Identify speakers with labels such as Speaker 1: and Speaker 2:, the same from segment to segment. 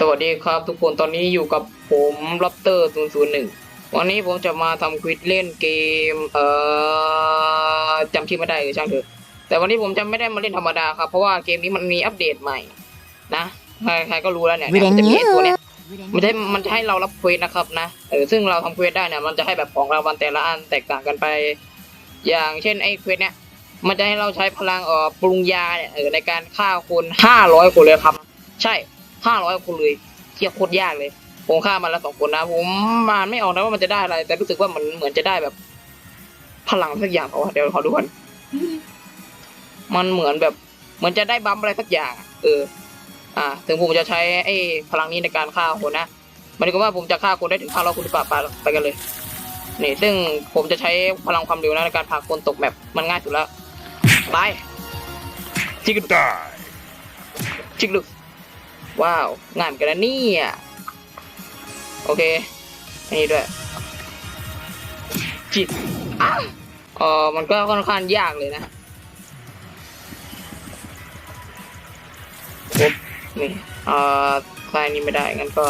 Speaker 1: สวัสดีครับทุกคนตอนนี้อยู่กับผมลับเตอร์001 วันนี้ผมจะมาทำควิดเล่นเกม เอ่อจำชื่อไม่ได้เลยช่างเถอะ แต่วันนี้ผมจะไม่ได้มาเล่นธรรมดาครับ เพราะว่าเกมนี้มันมีอัปเดตใหม่ นะใครใครก็รู้แล้วเนี่ยเนี่ยมันจะมีไอ้ตัวเนี้ยมันจะให้มันจะให้เรารับเควสนะครับนะเออซึ่งเราทำเควสได้เนี่ยมันจะให้แบบของรางวัลแต่ละอันแตกต่างกันไป อย่างเช่นไอ้เควสเนี่ยมันจะให้เราใช้พลังเอ่อปรุงยาเนี่ยเออในการฆ่าคนห้าร้อยคนเลยครับ ใช่ ห้าร้อยคนเลยเทียบโคตรยากเลย ผมฆ่ามันละสองคนนะผมมานไม่ออกนะว่ามันจะได้อะไร แต่รู้สึกว่ามันเหมือนจะได้แบบ พลังสักอย่างเอาเดี๋ยวขอดูก่อนมันเหมือนแบบเหมือนจะได้บัมอะไรสักอย่าง เออ อ่า ถึงผมจะใช้ไอ้พลังนี้ในการฆ่าคนนะมันก็ว่าผมจะฆ่าคนได้ถึงห้าร้อยคนหรือเปล่าไปไปกันเลยนี่ซึ่งผมจะใช้พลังความเร็วนะในการพาคนตกแมปมันง่ายสุดแล้วไปจิกตายจิกลึก ว้าว งานกันนะเนี่ยโอเคอันนี้ด้วย จิตอะเออมันก็ค่อนข้างยากเลยนะปุ๊บนี่เอ่อคลายนี้ไม่ได้ งั้นก็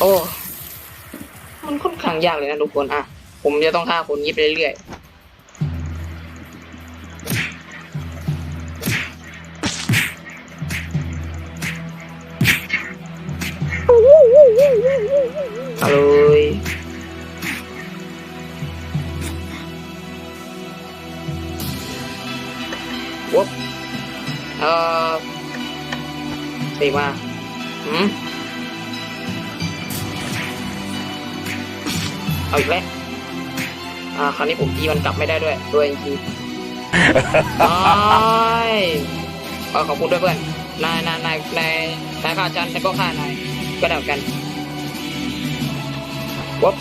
Speaker 1: โอ้ มันค่อนข้างยากเลยนะทุกคน อะ ผมจะต้องฆ่าคนยิบเรื่อยๆ เอาอีกแล้วอ่าคราวนี้ผมตีมันกลับไม่ได้ด้วยด้วยจริงๆน้อยเออขอบคุณด้วยเพื่อนนายนายนายนายนายฆ่าฉันฉันก็ฆ่านายก็ได้เหมือนกันวบ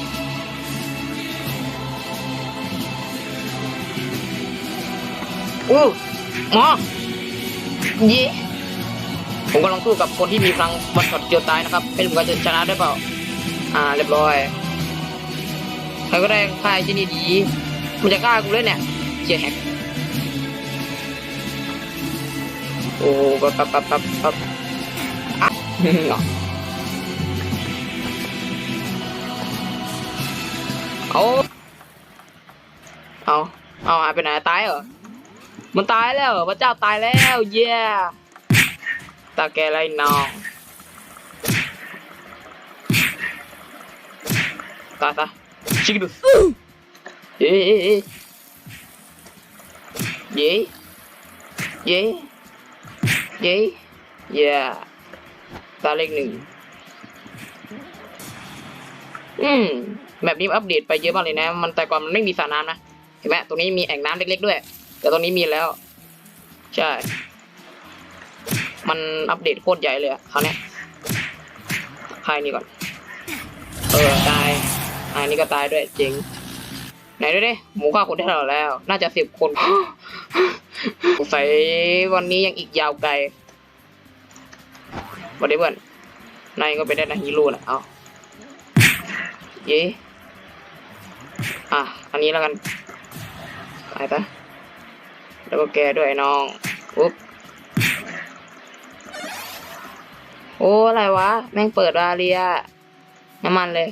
Speaker 1: อู้หมอเย่ผมกำลังสู้กับคนที่มีพลังวันช็อตเกียวตายนะครับไม่รู้ว่าจะชนะได้เปล่า อ่า เรียบร้อย ใครก็ได้ฆ่าไอ้ที่นี่ดีมันจะฆ่ากูเลยเนี่ยเจียแฮกโอ้ปั๊บปั๊บปั๊บปั๊บปั๊บอะเอาเอาเอาหายไปไหนตายเหรอ มันตายแล้วพระเจ้าตายแล้วเย้ตาแกไรน้องตายซะ ชิคดูเย้เย้เย้เย้เย้เย้ตาเลขหนึ่งอืมแบบนี้อัปเดตไปเยอะมากเลยนะ มันแต่ก่อนมันไม่มีสระน้ำนะ เห็นไหมตรงนี้มีแอ่งน้ำเล็กๆด้วย แต่ตรงนี้มีแล้ว ใช่ มันอัปเดตโคตรใหญ่เลยอะคราวเนี้ยใครนี่ก่อน เออตาย อันนี้ก็ตายด้วยจริง ไหนดูดิหมูฆ่าคนได้เท่าแล้ว น่าจะสิบคนสงสัยวันนี้ยังอีกยาวไกลวันนี้เพื่อนนายก็ไปได้นะฮีโร่นะเอาเย้อะ อันนี้แล้วกันตายปะแล้วก็แกด้วยน้องปุ๊บโอ้ อะไรวะ แม่งเปิดวาเรียน้ำมันเลย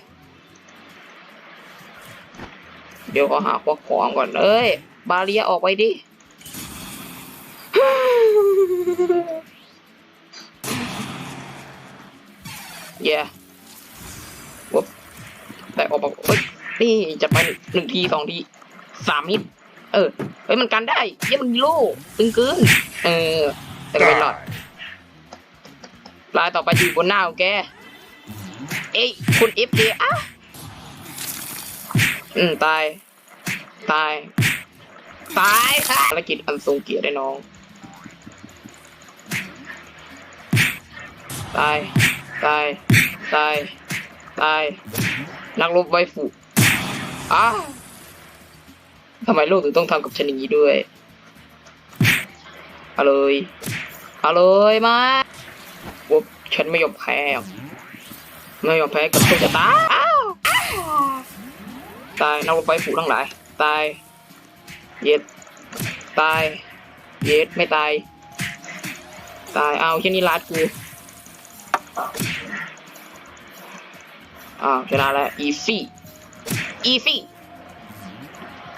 Speaker 1: เดี๋ยวขอหาพวกของก่อนเอ้ย บาเรียออกไปดิ เย้วุบแต่ออกมาเฮ้ย นี่จะไปหนึ่งทีสองทีสามฮิตเออ เฮ้ยมันกันได้เยี่ยมันโล่ตึงเกินเออ แต่ก็ไม่รอดลายต่อไปอยู่บนหน้าของแก เอ้ยคุณเอฟเอะ อืมตาย ตาย ตายค่ะภารกิจอันทรงเกียรติได้น้อง ตาย ตาย ตาย ตาย นักรบไวฟุอ้าทำไมโลกถึงต้องทำกับฉันอย่างนี้ด้วยเอาเลยเอาเลยมาปุ๊บฉันไม่ยอมแพ้ไม่ยอมแพ้กับโชคชะตา ตายนักรบไฟฝูทั้งหลาย ตาย เย็ด ตาย เยสไม่ตาย ตาย เอาแค่นนี้ลัดกูอ้าวชนะแล้วอีซี่ อีซี่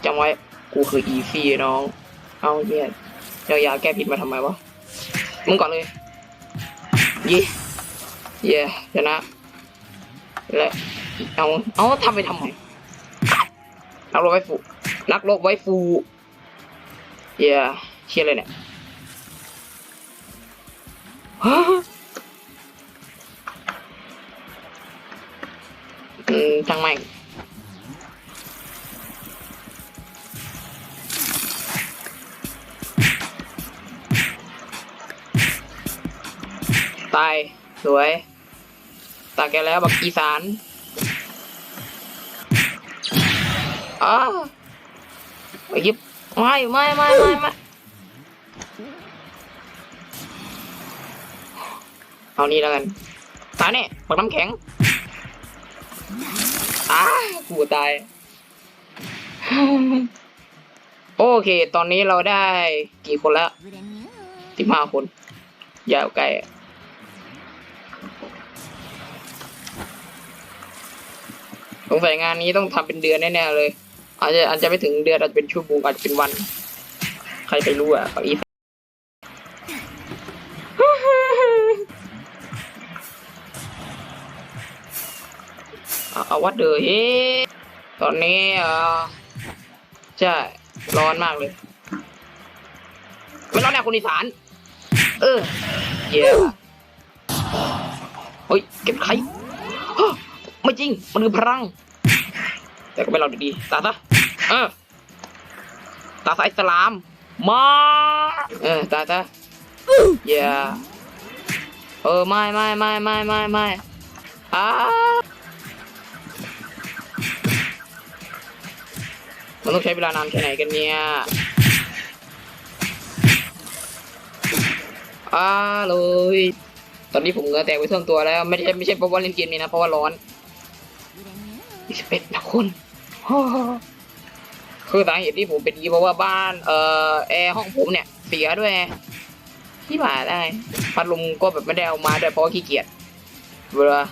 Speaker 1: จำไว้ กูคืออีซี่น้อง เอาเหี้ยเจ้ายาแก้พิษมาทำไมวะ มึงก่อนเลยเย่เย่ชนะ และ เอา เอาทำไปทำไม นักรบไว้ฟูนักรบไว้ฟูเย่เชี่ยเลยเนี่ยอืมช่างแม่งตายสวยตายแกแล้วบักอีสาน ไปหยิบไม่ไม่ไม่ไม่ไม่เอานี่แล้วกันตายเนี่ยบักน้ำแข็งอ้ากูตาย โอเค ตอนนี้เราได้กี่คนแล้วสิบห้าคน ยาวไกลสงสัยงานนี้ต้องทำเป็นเดือนแน่ๆเลย อาจจะอาจจะไม่ถึงเดือนอาจจะเป็นชั่วโมงอาจจะเป็นวัน ใครไปรู้อะอีเอาวัดเดอเฮตอนนี้เอ่อใช่ร้อนมากเลยไม่ร้อนแน่คนอีสาน เออ เย้เฮ้ย เก็บไข่ไม่จริง มันคือพลัง แต่ก็ไม่เราดีๆตาซะ เออตาซะอิสลามมาเออตาซะเย้เออไม่ไม่ไม่ไม่ไม่ไม่อ้ามันต้องใช้เวลานานแค่ไหนกันเนี่ยอ้าเลยตอนนี้ผมเงือแตกไปทั่วตัวแล้ว ไม่ใช่ไม่ใช่เพราะว่าเล่นเกมนี้นะ เพราะว่าร้อนอีสเปดนะคุณ คือสาเหตุที่ผมเป็นนี้เพราะว่าบ้านเอ่อแอร์ห้องผมเนี่ยเสียด้วยที่บ่าได้พัดลมก็แบบไม่ได้เอามาด้วยเพราะขี้เกียจเวลา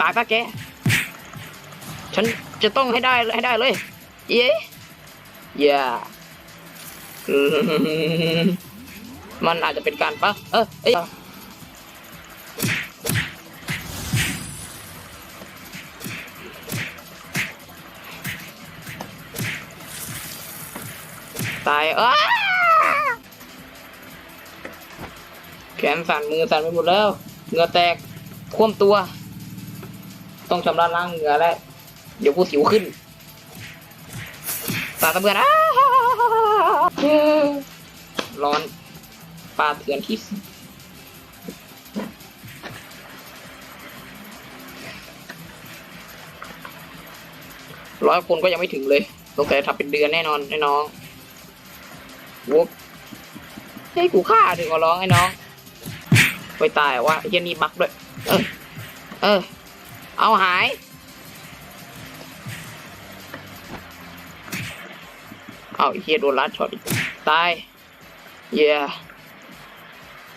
Speaker 1: ตายปะแกฉันจะต้องให้ได้ให้ได้เลย เย้อย่ามมันอาจจะเป็นการปะเออเอ้ ตายอ้าแขนสั่นมือสั่นไปหมดแล้ว เหงื่อแตกคว่ำตัว ต้องชำระล้างเหงื่อแล้ว เดี๋ยวกูสิวขึ้นตาดตะเบือนอ้าร้อนปลาเถื่อนที่ร้อยคนก็ยังไม่ถึงเลยสงสัยทำเป็นเดือนแน่นอนไอ้น้อง วบให้กูฆ่าถึงก็ร้องไอ้น้อง ไปตายว่าเยันนี่บักด้วย เออ เออ เอาหาย เอาเฮียโดนลัดช็อตตาย เย้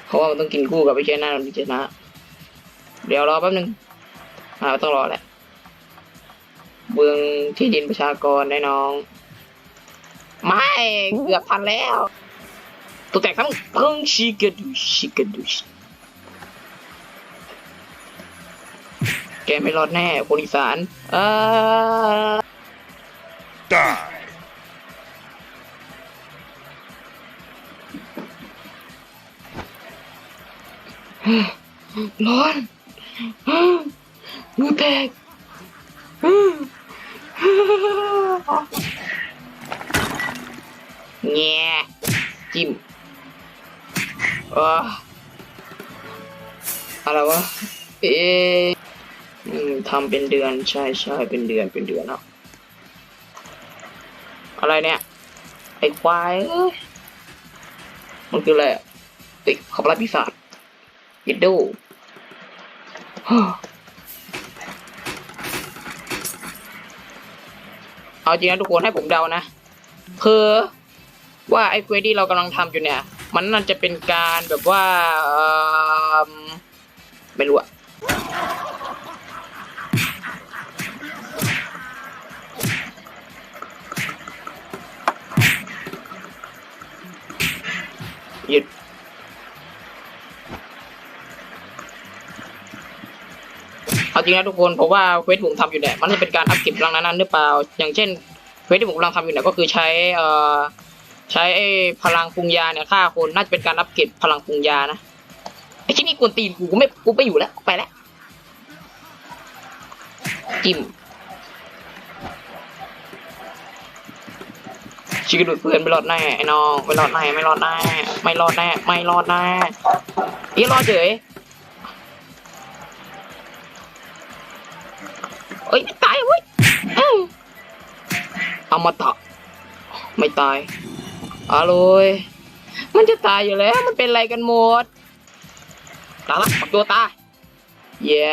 Speaker 1: เพราะว่ามันต้องกินคู่กับไอ้เชียหน้ามันจะชนะ เดี๋ยวรอแป๊บนึง อ่าต้องรอแหละ เบืองที่ดินประชากรได้น้อง ไม่เกือบทันแล้วตัวแตกทั้งเพิ่งชิกาดูชิกาดูชแกไม่รอดแน่คนอีสานเออ
Speaker 2: Die.
Speaker 1: ร้อนมือแตก แง่จิ้มเอออะไรวะ เอ๊ะอืมทำเป็นเดือนใช่ใช่เป็นเดือนเป็นเดือนแล้วอะไรเนี่ย ไอ้ควายเอ้ยมันคืออะไรติดขับไล่ปีศาจยิดดูเอาจริงนะทุกคนให้ผมเดานะคือ ว่าไอ้เควสที่เรากำลังทำอยู่เนี่ย มันน่าจะเป็นการแบบว่าเอิ่มไม่รู้อะหยุดเอาจริงนะทุกคนเพราะว่าเควสที่ผมทำอยู่เนี่ยมันจะเป็นการอัพเก็บพลังนั้นๆหรือเปล่า อย่างเช่นเควสที่ผมกำลังทำอยู่เนี่ยก็คือใช้เอ่อ ใช้ไอ้พลังปรุงยาเนี่ยฆ่าคนน่าจะเป็นการอัปเกรดพลังปรุงยานะไอ้ที่นี่กวนตีนกูกูไม่กูไม่อยู่แล้วไปแล้วจิ้มชิคกี้ดูดเพื่อนไม่รอดแน่ไอ้น้องไม่รอดแน่ไม่รอดแน่ไม่รอดแน่ไม่รอดแน่อีรอดเฉยเอ้ยตายเว้ยเอ้ยเอามาตะไม่ตาย อาโรยมันจะตายอยู่แล้ว มันเป็นอะไรกันหมด ตายละปักตัวตายเย้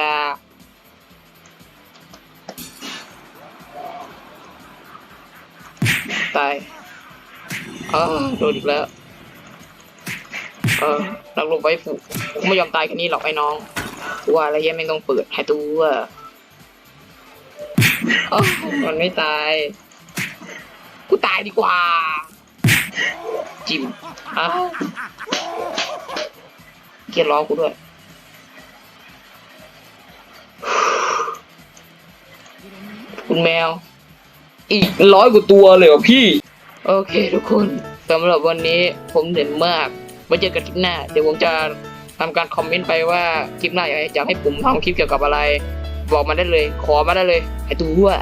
Speaker 1: ตายเออโดนอีกแล้ว เออนักลงไปฝูกูไม่ยอมตายแค่นี้หรอกไอ้น้องว่าอะไรเหี้ยังไม่ต้องเปิดให้ตัวเออมันไม่ตาย กูตายดีกว่า จิ้มอ้าวเกียดล้อกูด้วยคุณแมว อีกร้อยกว่าตัวเลยเหรอพี่ โอเคทุกคนสำหรับวันนี้ผมเหนื่อยมากไว้เจอกันคลิปหน้า เดี๋ยวผมจะทำการคอมเมนต์ไปว่าคลิปหน้าอยากให้อยากให้ผมทำคลิปเกี่ยวกับอะไร บอกมาได้เลย ขอมาได้เลยให้ดูว่า